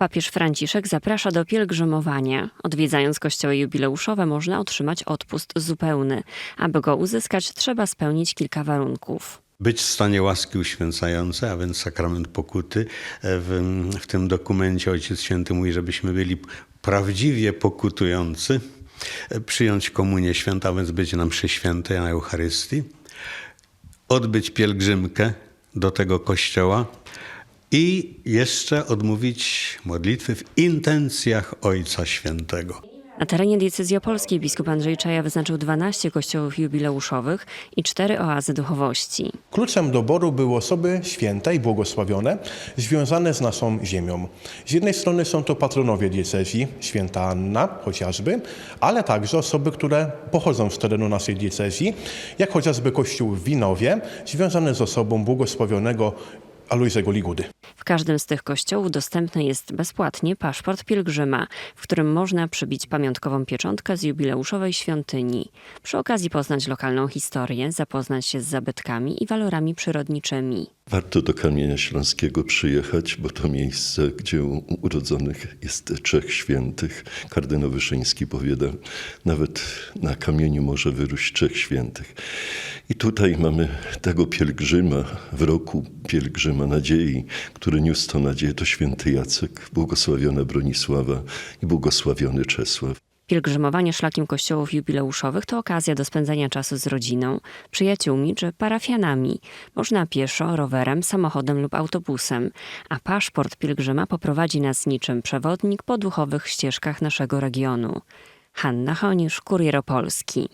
Papież Franciszek zaprasza do pielgrzymowania. Odwiedzając kościoły jubileuszowe można otrzymać odpust zupełny. Aby go uzyskać, trzeba spełnić kilka warunków. być w stanie łaski uświęcającej, a więc sakrament pokuty. W, w tym dokumencie Ojciec Święty mówi, żebyśmy byli prawdziwie pokutujący, przyjąć komunię świętą, a więc być na mszy świętej, na Eucharystii, odbyć pielgrzymkę do tego kościoła i jeszcze odmówić modlitwy w intencjach Ojca Świętego. Na terenie diecezji opolskiej biskup Andrzej Czaja wyznaczył 12 kościołów jubileuszowych i 4 oazy duchowości. Kluczem doboru były osoby święte i błogosławione, związane z naszą ziemią. Z jednej strony są to patronowie diecezji, święta Anna chociażby, ale także osoby, które pochodzą z terenu naszej diecezji, jak chociażby kościół w Winowie, związany z osobą błogosławionego Alojzego Ligudy. W każdym z tych kościołów dostępny jest bezpłatnie paszport pielgrzyma, w którym można przybić pamiątkową pieczątkę z jubileuszowej świątyni. Przy okazji poznać lokalną historię, zapoznać się z zabytkami i walorami przyrodniczymi. Warto do Kamienia Śląskiego przyjechać, bo to miejsce, gdzie urodzonych jest trzech świętych. Kardynał Wyszyński powiada, nawet na kamieniu może wyrósć trzech świętych. I tutaj mamy tego pielgrzyma, w roku pielgrzyma nadziei, który niósł to nadzieję, to święty Jacek, błogosławiona Bronisława i błogosławiony Czesław. Pielgrzymowanie szlakiem kościołów jubileuszowych to okazja do spędzania czasu z rodziną, przyjaciółmi czy parafianami. Można pieszo, rowerem, samochodem lub autobusem, a paszport pielgrzyma poprowadzi nas niczym przewodnik po duchowych ścieżkach naszego regionu. Hanna Honisz, Kurier Opolski.